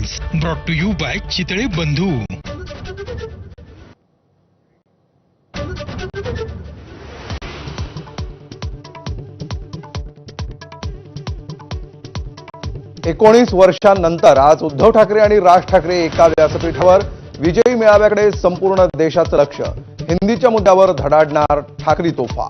Headlines brought to you by Chitale Bandhu. एकोणीस वर्षांनंतर आज उद्धव ठाकरे आणि राज ठाकरे एका व्यासपीठावर विजयी मेळाव्याकडे संपूर्ण देशाचं लक्ष. हिंदीच्या मुद्द्यावर धडाडणार ठाकरी तोफा.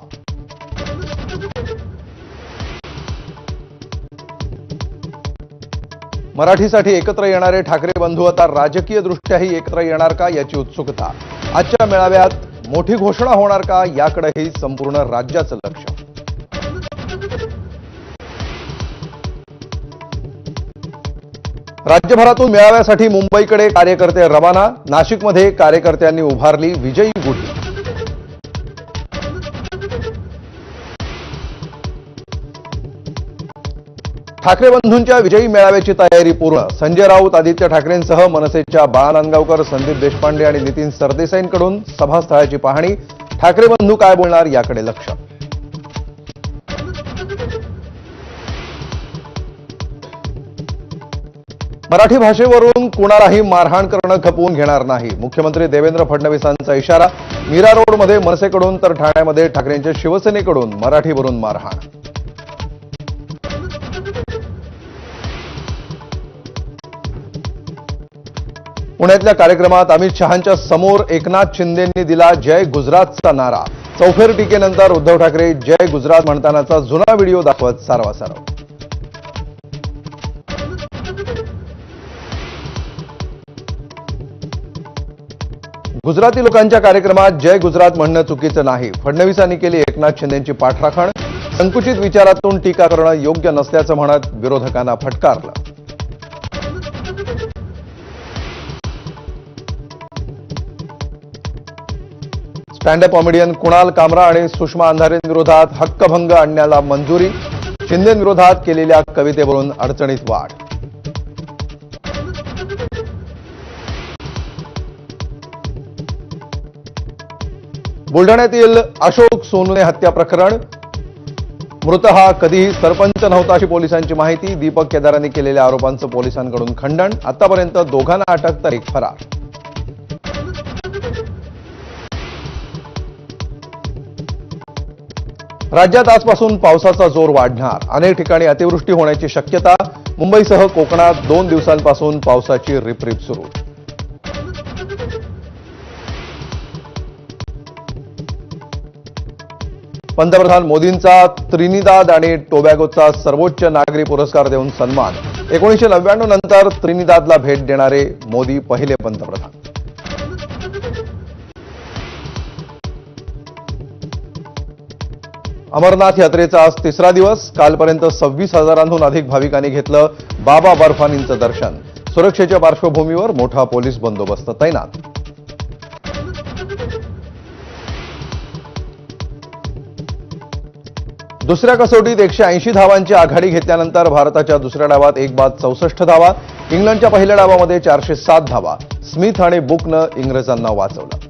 मराठीसाठी एकत्र येणारे ठाकरे बंधू आता राजकीय दृष्ट्याही एकत्र येणार का याची उत्सुकता? आजच्या मेळाव्यात मोठी घोषणा होणार का याकडेही संपूर्ण राज्याचं लक्ष? राज्यभरातून मेळाव्यासाठी मुंबईकडे कार्यकर्ते रवाना नाशिकमध्ये कार्यकर्त्यांनी उभारली विजयी गुढी ठाकरे बंधूंच्या विजयी मेळाव्याची तयारी पूर्ण. संजय राऊत आदित्य ठाकरेंसह मनसेच्या बाळा नांदगावकर संदीप देशपांडे आणि नितीन सरदेसाईंकडून सभास्थळाची पाहणी. ठाकरे बंधू काय बोलणार याकडे लक्ष. मराठी भाषेवरून कुणालाही मारहाण करणं खपवून घेणार नाही. मुख्यमंत्री देवेंद्र फडणवीसांचा इशारा. मीरा रोडमध्ये मनसेकडून तर ठाण्यामध्ये ठाकरेंच्या शिवसेनेकडून मराठीवरून मारहाण. पुण्यातल्या कार्यक्रमात अमित शहांच्या समोर एकनाथ शिंदेंनी दिला जय गुजरातचा नारा. चौफेर टीकेनंतर उद्धव ठाकरे जय गुजरात म्हणतानाचा जुना व्हिडिओ दाखवत सारवासारव गुजराती लोकांच्या कार्यक्रमात जय गुजरात म्हणणं चुकीचं नाही. फडणवीसांनी केली एकनाथ शिंदेची पाठराखण. संकुचित विचारातून टीका करणं योग्य नसल्याचं म्हणत विरोधकांना फटकारलं. Stand up comedian Kunal Kamra आणि सुषमा अंधारेंविरोधात हक्कभंग आणण्याला मंजुरी. शिंदेविरोधात केलेल्या कवितेवरून अडचणीत वाढ. बुलढाण्यातील अशोक सोनुने हत्या प्रकरण. मृत हा कधीही सरपंच नव्हता अशी पोलिसांची माहिती. दीपक केदारांनी केलेल्या आरोपांचं पोलिसांकडून खंडन. आतापर्यंत दोघांना अटक तर एक फरार. राज्यात आजपासून पावसाचा जोर वाढणार. अनेक ठिकाणी अतिवृष्टी होण्याची शक्यता. मुंबईसह कोकणात दोन दिवसांपासून पावसाची रिपरिप सुरू. पंतप्रधान मोदींचा त्रिनिदाद आणि टोबॅगोचा सर्वोच्च नागरी पुरस्कार देऊन सन्मान. एकोणीसशे नव्याण्णव नंतर त्रिनिदादला भेट देणारे मोदी पहिले पंतप्रधान. अमरनाथ यात्रेचा आज तिसरा दिवस. कालपर्यंत सव्वीस हजारांहून अधिक भाविकांनी घेतलं बाबा बर्फानींचं दर्शन. सुरक्षेच्या पार्श्वभूमीवर मोठा पोलीस बंदोबस्त तैनात. दुसऱ्या कसोटीत एकशे ऐंशी धावांची आघाडी घेतल्यानंतर भारताच्या दुसऱ्या डावात एक बाद चौसष्ट धावा. इंग्लंडच्या पहिल्या डावामध्ये चारशे सात धावा. स्मिथ आणि बुकनं इंग्रजांना वाचवलं.